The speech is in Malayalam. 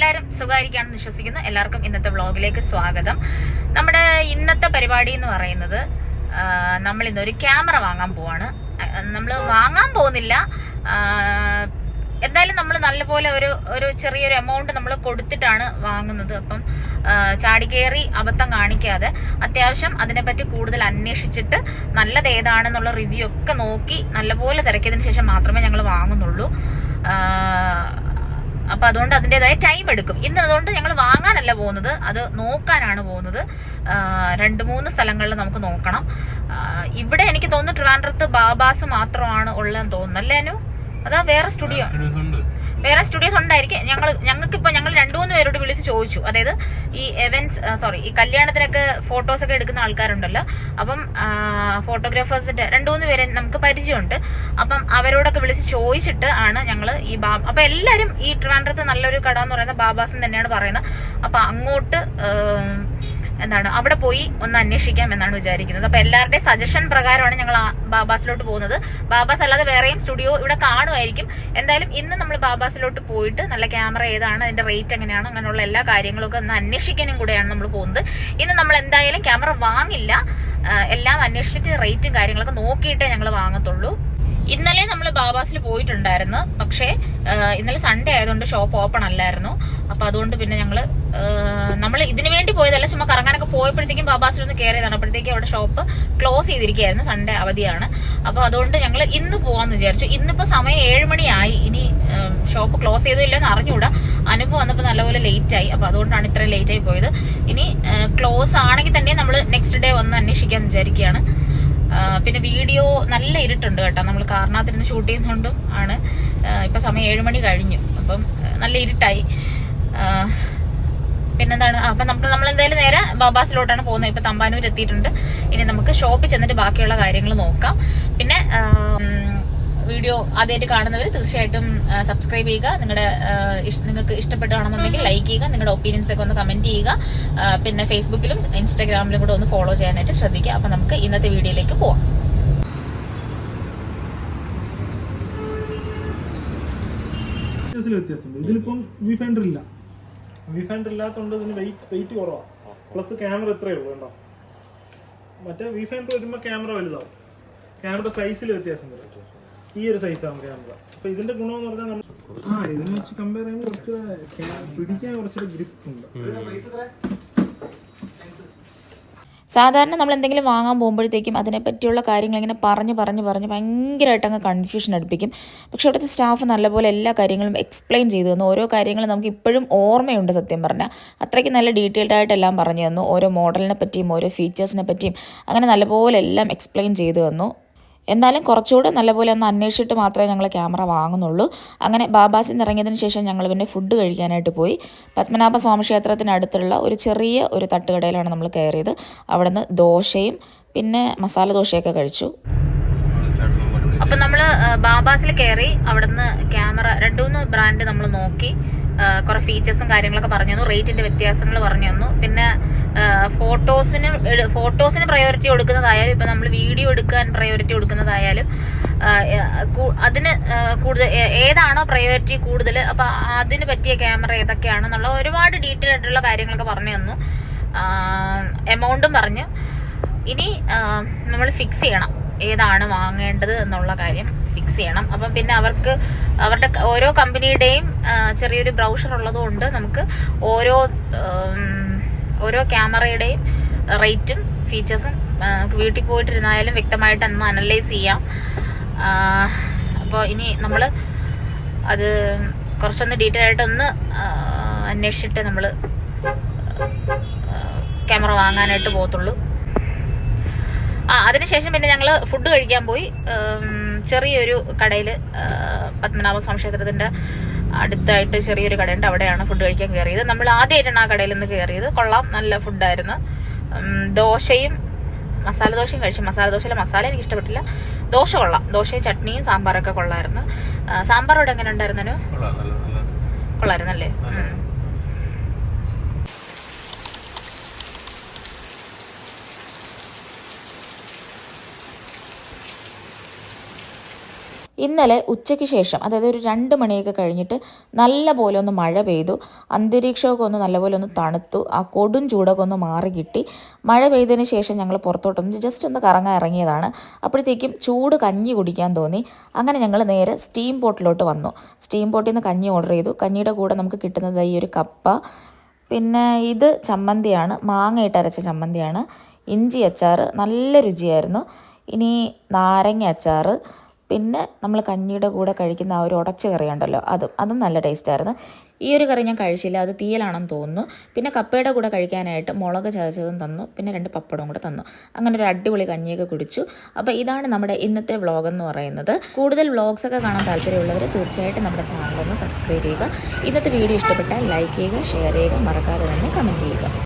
എല്ലാവരും സുഖമായിരിക്കാണെന്ന് വിശ്വസിക്കുന്നു. എല്ലാവർക്കും ഇന്നത്തെ വ്ളോഗിലേക്ക് സ്വാഗതം. നമ്മുടെ ഇന്നത്തെ പരിപാടി എന്ന് പറയുന്നത് നമ്മൾ ഇന്നൊരു ക്യാമറ വാങ്ങാൻ പോവാണ്. നമ്മൾ വാങ്ങാൻ പോകുന്നില്ല. എന്തായാലും നമ്മൾ നല്ലപോലെ ഒരു ഒരു ചെറിയൊരു എമൗണ്ട് നമ്മൾ കൊടുത്തിട്ടാണ് വാങ്ങുന്നത്. അപ്പം ചാടിക്കേറി അബദ്ധം കാണിക്കാതെ അത്യാവശ്യം അതിനെപ്പറ്റി കൂടുതൽ അന്വേഷിച്ചിട്ട് നല്ലത് ഏതാണെന്നുള്ള റിവ്യൂ ഒക്കെ നോക്കി നല്ലപോലെ തിരക്കിയതിന് ശേഷം മാത്രമേ ഞങ്ങൾ വാങ്ങുന്നുള്ളൂ. അപ്പൊ അതുകൊണ്ട് അതിന്റെതായ ടൈം എടുക്കും. ഇന്ന് അതുകൊണ്ട് ഞങ്ങൾ വാങ്ങാനല്ല പോകുന്നത്. അത് നോക്കാനാണ് പോകുന്നത്. രണ്ട് മൂന്ന് സ്ഥലങ്ങളിൽ നമുക്ക് നോക്കണം. ഇവിടെ എനിക്ക് തോന്നുന്നു ട്രിവാൻഡ്രത്ത് ബാബാസ് മാത്രമാണ് ഉള്ളതെന്ന് തോന്നുന്നു. അല്ലേ അനു? അതാ വേറെ സ്റ്റുഡിയോ വേറെ സ്റ്റുഡിയോസ് ഉണ്ടായിരിക്കും. ഞങ്ങൾ ഞങ്ങൾക്ക് ഇപ്പൊ ഞങ്ങൾ രണ്ടു മൂന്ന് പേരോട് വിളിച്ച് ചോദിച്ചു. അതായത് ഈ എവൻസ് സോറി ഈ കല്യാണത്തിനൊക്കെ ഫോട്ടോസ് ഒക്കെ എടുക്കുന്ന ആൾക്കാരുണ്ടല്ലോ. അപ്പം ഫോട്ടോഗ്രാഫേഴ്സിന്റെ രണ്ടു മൂന്ന് പേരെ നമുക്ക് പരിചയമുണ്ട്. അപ്പം അവരോടൊക്കെ വിളിച്ച് ചോദിച്ചിട്ട് ആണ് ഞങ്ങൾ ഈ ബാ അപ്പൊ എല്ലാവരും ഈ ട്രിവാൻഡ്രത്ത് നല്ലൊരു കട എന്ന് പറയുന്നത് ബാബാസ് തന്നെയാണ് പറയുന്നത്. അപ്പൊ അങ്ങോട്ട് എന്താണ് അവിടെ പോയി ഒന്ന് അന്വേഷിക്കാം എന്നാണ് വിചാരിക്കുന്നത്. അപ്പൊ എല്ലാവരുടെയും സജഷൻ പ്രകാരമാണ് ഞങ്ങൾ ബാബാസിലോട്ട് പോകുന്നത്. ബാബാസ് അല്ലാതെ വേറെയും സ്റ്റുഡിയോ ഇവിടെ കാണുമായിരിക്കും. എന്തായാലും ഇന്ന് നമ്മൾ ബാബാസിലോട്ട് പോയിട്ട് നല്ല ക്യാമറ ഏതാണ് അതിന്റെ റേറ്റ് എങ്ങനെയാണ് അങ്ങനെയുള്ള എല്ലാ കാര്യങ്ങളൊക്കെ ഒന്ന് അന്വേഷിക്കാനും കൂടെയാണ് നമ്മൾ പോകുന്നത്. ഇന്ന് നമ്മൾ എന്തായാലും ക്യാമറ വാങ്ങില്ല. എല്ലാം അന്വേഷിച്ചിട്ട് റേറ്റും കാര്യങ്ങളൊക്കെ നോക്കിയിട്ടേ ഞങ്ങൾ വാങ്ങത്തുള്ളൂ. ഇന്നലെ നമ്മൾ ബാബാസിൽ പോയിട്ടുണ്ടായിരുന്നു. പക്ഷേ ഇന്നലെ സൺഡേ ആയതുകൊണ്ട് ഷോപ്പ് ഓപ്പൺ അല്ലായിരുന്നു. അപ്പൊ അതുകൊണ്ട് പിന്നെ ഞങ്ങൾ നമ്മൾ ഇതിനു വേണ്ടി പോയതല്ല ചുമ്മാ കറങ്ങാനൊക്കെ പോയപ്പോഴത്തേക്കും ബാബാസിൽ ഒന്ന് കയറിയതാണ് അപ്പോഴത്തേക്കും അവിടെ ഷോപ്പ് ക്ലോസ് ചെയ്തിരിക്കുകയായിരുന്നു സൺഡേ അവധിയാണ്. അപ്പോൾ അതുകൊണ്ട് ഞങ്ങൾ ഇന്ന് പോവാന്ന് വിചാരിച്ചു. ഇന്നിപ്പോ സമയം ഏഴ് മണിയായി. ഇനി ഷോപ്പ് ക്ലോസ് ചെയ്തോ ഇല്ലെന്ന് അറിഞ്ഞൂടാ അനുഭവം വന്നപ്പോൾ നല്ലപോലെ ലേറ്റ് ആയി. അപ്പൊ അതുകൊണ്ടാണ് ഇത്രയും ലേറ്റ് ആയി പോയത്. ഇനി ക്ലോസ് ആണെങ്കിൽ തന്നെ നമ്മൾ നെക്സ്റ്റ് ഡേ വന്ന് അന്വേഷിക്കാൻ വിചാരിക്കുകയാണ്. പിന്നെ വീഡിയോ നല്ല ഇരുട്ടുണ്ട് കേട്ടോ. നമ്മൾ കാറിനകത്തിരുന്ന് ഷൂട്ട് ചെയ്യുന്നതുകൊണ്ടും ആണ്. ഇപ്പൊ സമയം ഏഴ് മണി കഴിഞ്ഞു. അപ്പം നല്ല ഇരുട്ടായി. പിന്നെന്താണ്? അപ്പൊ നമുക്ക് നമ്മൾ എന്തായാലും നേരെ ബാബാസിലോട്ടാണ് പോകുന്നത്. ഇപ്പൊ തമ്പാനൂർ എത്തിയിട്ടുണ്ട്. ഇനി നമുക്ക് ഷോപ്പിൽ ചെന്നിട്ട് ബാക്കിയുള്ള കാര്യങ്ങൾ നോക്കാം. പിന്നെ വീഡിയോ ആദ്യമായിട്ട് കാണുന്നവർ തീർച്ചയായിട്ടും സബ്സ്ക്രൈബ് ചെയ്യുക. നിങ്ങളുടെ നിങ്ങൾക്ക് ഇഷ്ടപ്പെട്ടാണെന്നുണ്ടെങ്കിൽ ലൈക്ക് ചെയ്യുക. നിങ്ങളുടെ ഒപ്പീനിയൻസ് ഒക്കെ ഒന്ന് കമന്റ് ചെയ്യുക. പിന്നെ ഫേസ്ബുക്കിലും ഇൻസ്റ്റാഗ്രാമിലും കൂടെ ഒന്ന് ഫോളോ ചെയ്യാനായിട്ട് ശ്രദ്ധിക്കുക. അപ്പൊ നമുക്ക് ഇന്നത്തെ വീഡിയോയിലേക്ക് പോവാം. ഇല്ല. ഇല്ലാത്തതുകൊണ്ട് വെയിറ്റ് വെയിറ്റ് കുറവാണ് പ്ലസ് ക്യാമറ ഇത്രയേ ഉള്ളൂ കേട്ടോ മറ്റേ വി ഫൈൻഡർ വരുമ്പോൾ ക്യാമറ വലുതാവും. ക്യാമറ സൈസിൽ വ്യത്യാസം വരും ഈ ഒരു സൈസ് ക്യാമറ അപ്പൊ ഇതിന്റെ ഗുണമെന്ന് പറഞ്ഞാൽ നമ്മൾ ആ ഇതിനെ വെച്ച് കമ്പയർ ചെയ്യുമ്പോൾ കുറച്ച് പിടിക്കാൻ കുറച്ചൊരു ഗ്രിപ്പ് ഉണ്ട്. സാധാരണ നമ്മൾ എന്തെങ്കിലും വാങ്ങാൻ പോകുമ്പോഴത്തേക്കും അതിനെപ്പറ്റിയുള്ള കാര്യങ്ങൾ ഇങ്ങനെ പറഞ്ഞ് പറഞ്ഞ് പറഞ്ഞ് ഭയങ്കരമായിട്ട് അങ്ങ് കൺഫ്യൂഷൻ അടുപ്പിക്കും. പക്ഷെ അവിടുത്തെ സ്റ്റാഫ് നല്ലപോലെ എല്ലാ കാര്യങ്ങളും എക്സ്പ്ലെയിൻ ചെയ്തു തന്നു. ഓരോ കാര്യങ്ങളും നമുക്ക് ഇപ്പോഴും ഓർമ്മയുണ്ട് സത്യം പറഞ്ഞാൽ അത്രയ്ക്ക് നല്ല ഡീറ്റെയിൽഡ് ആയിട്ട് എല്ലാം പറഞ്ഞു തന്നു. ഓരോ മോഡലിനെ പറ്റിയും ഓരോ ഫീച്ചേഴ്സിനെ പറ്റിയും അങ്ങനെ നല്ലപോലെ എല്ലാം എക്സ്പ്ലെയിൻ ചെയ്തു തന്നു. എന്നാലും കുറച്ചുകൂടെ നല്ലപോലെ ഒന്ന് അന്വേഷിച്ചിട്ട് മാത്രമേ ഞങ്ങൾ ക്യാമറ വാങ്ങുന്നുള്ളൂ. അങ്ങനെ ബാബാസിൽ ഇറങ്ങിയതിന് ശേഷം ഞങ്ങൾ പിന്നെ ഫുഡ് കഴിക്കാനായിട്ട് പോയി. പത്മനാഭ സ്വാമി ക്ഷേത്രത്തിനടുത്തുള്ള ഒരു ചെറിയ ഒരു തട്ടുകടയിലാണ് നമ്മൾ കയറിയത്. അവിടെ നിന്ന് ദോശയും പിന്നെ മസാല ദോശയൊക്കെ കഴിച്ചു. അപ്പം നമ്മൾ ബാബാസിൽ കയറി അവിടുന്ന് ക്യാമറ രണ്ടു മൂന്ന് ബ്രാൻഡ് നമ്മൾ നോക്കി. കുറേ ഫീച്ചേഴ്സും കാര്യങ്ങളൊക്കെ പറഞ്ഞു തന്നു. റേറ്റിന്റെ വ്യത്യാസങ്ങൾ പറഞ്ഞു തന്നു. പിന്നെ ഫോട്ടോസിന് ഫോട്ടോസിന് പ്രയോറിറ്റി കൊടുക്കുന്നതായാലും ഇപ്പം നമ്മൾ വീഡിയോ എടുക്കാൻ പ്രയോറിറ്റി കൊടുക്കുന്നതായാലും അതിന് കൂടുതൽ ഏതാണോ പ്രയോറിറ്റി കൂടുതൽ അപ്പോൾ അതിന് പറ്റിയ ക്യാമറ ഏതൊക്കെയാണെന്നുള്ള ഒരുപാട് ഡീറ്റെയിൽ ആയിട്ടുള്ള കാര്യങ്ങളൊക്കെ പറഞ്ഞു തന്നു. എമൗണ്ടും പറഞ്ഞു. ഇനി നമ്മൾ ഫിക്സ് ചെയ്യണം. ഏതാണ് വാങ്ങേണ്ടത് എന്നുള്ള കാര്യം ഫിക്സ് ചെയ്യണം. അപ്പം പിന്നെ അവർക്ക് അവരുടെ ഓരോ കമ്പനിയുടെയും ചെറിയൊരു ബ്രൗഷർ ഉള്ളതുകൊണ്ട് നമുക്ക് ഓരോ ഓരോ ക്യാമറയുടെയും റേറ്റും ഫീച്ചേഴ്സും വീട്ടിൽ പോയിട്ടിരുന്നായാലും വ്യക്തമായിട്ട് അന്ന് അനലൈസ് ചെയ്യാം. അപ്പോൾ ഇനി നമ്മൾ അത് കുറച്ചൊന്ന് ഡീറ്റെയിൽ ആയിട്ടൊന്ന് അന്വേഷിച്ചിട്ട് നമ്മൾ ക്യാമറ വാങ്ങാനായിട്ട് പോകത്തുള്ളൂ. ആ അതിനുശേഷം പിന്നെ ഞങ്ങൾ ഫുഡ് കഴിക്കാൻ പോയി. ചെറിയൊരു കടയിൽ പത്മനാഭ സ്വാമി ക്ഷേത്രത്തിന്റെ അടുത്തായിട്ട് ചെറിയൊരു കടയുണ്ട്. അവിടെയാണ് ഫുഡ് കഴിക്കാൻ കയറിയത് നമ്മൾ ആദ്യമായിട്ടാണ് ആ കടയിൽ നിന്ന് കയറിയത് കൊള്ളാം. നല്ല ഫുഡായിരുന്നു ദോശയും മസാല ദോശയും കഴിച്ചു. മസാല ദോശയിലെ മസാല എനിക്ക് ഇഷ്ടപ്പെട്ടില്ല. ദോശ കൊള്ളാം. ദോശയും ചട്നിയും സാമ്പാറൊക്കെ കൊള്ളായിരുന്നു. ഇവിടെ എങ്ങനെ ഉണ്ടായിരുന്നു കൊള്ളായിരുന്നല്ലേ? ഇന്നലെ ഉച്ചയ്ക്ക് ശേഷം അതായത് ഒരു രണ്ട് മണിയൊക്കെ കഴിഞ്ഞിട്ട് നല്ല പോലെ ഒന്ന് മഴ പെയ്തു. അന്തരീക്ഷമൊക്കെ ഒന്ന് നല്ലപോലെ ഒന്ന് തണുത്തു. ആ കൊടും ചൂടൊക്കെ ഒന്ന് മാറി കിട്ടി. മഴ പെയ്തതിന് ശേഷം ഞങ്ങൾ പുറത്തോട്ടൊന്ന് ജസ്റ്റ് ഒന്ന് കറങ്ങാൻ ഇറങ്ങിയതാണ്. അപ്പോഴത്തേക്കും ചൂട് കഞ്ഞി കുടിക്കാൻ തോന്നി. അങ്ങനെ ഞങ്ങൾ നേരെ സ്റ്റീം പോട്ടിലോട്ട് വന്നു. സ്റ്റീം പോട്ടിൽ നിന്ന് കഞ്ഞി ഓർഡർ ചെയ്തു. കഞ്ഞിയുടെ കൂടെ നമുക്ക് കിട്ടുന്നത് ഈ ഒരു കപ്പ. പിന്നെ ഇത് ചമ്മന്തിയാണ്. മാങ്ങയിട്ട് അരച്ച ചമ്മന്തിയാണ്. ഇഞ്ചി അച്ചാർ നല്ല രുചിയായിരുന്നു. ഇനി നാരങ്ങ അച്ചാർ പിന്നെ നമ്മൾ കഞ്ഞിയുടെ കൂടെ കഴിക്കുന്ന ആ ഒരു ഉടച്ച കറി ഉണ്ടല്ലോ അതും അതും നല്ല ടേസ്റ്റായിരുന്നു. ഈ ഒരു കറി ഞാൻ കഴിച്ചില്ല അത് തീയലാണെന്ന് തോന്നുന്നു. പിന്നെ കപ്പയുടെ കൂടെ കഴിക്കാനായിട്ട് മുളക് ചതച്ചതും തന്നു പിന്നെ രണ്ട് പപ്പടവും കൂടെ തന്നു. അങ്ങനെ ഒരു അടിപൊളി കഞ്ഞിയൊക്കെ കുടിച്ചു. അപ്പോൾ ഇതാണ് നമ്മുടെ ഇന്നത്തെ വ്ളോഗ് എന്ന് പറയുന്നത്. കൂടുതൽ വ്ളോഗ്സ് ഒക്കെ കാണാൻ താല്പര്യമുള്ളവർ തീർച്ചയായിട്ടും നമ്മുടെ ചാനലൊന്ന് സബ്സ്ക്രൈബ് ചെയ്യുക. ഇന്നത്തെ വീഡിയോ ഇഷ്ടപ്പെട്ടാൽ ലൈക്ക് ചെയ്യുക ഷെയർ ചെയ്യുക മറക്കാതെ തന്നെ കമന്റ് ചെയ്യുക.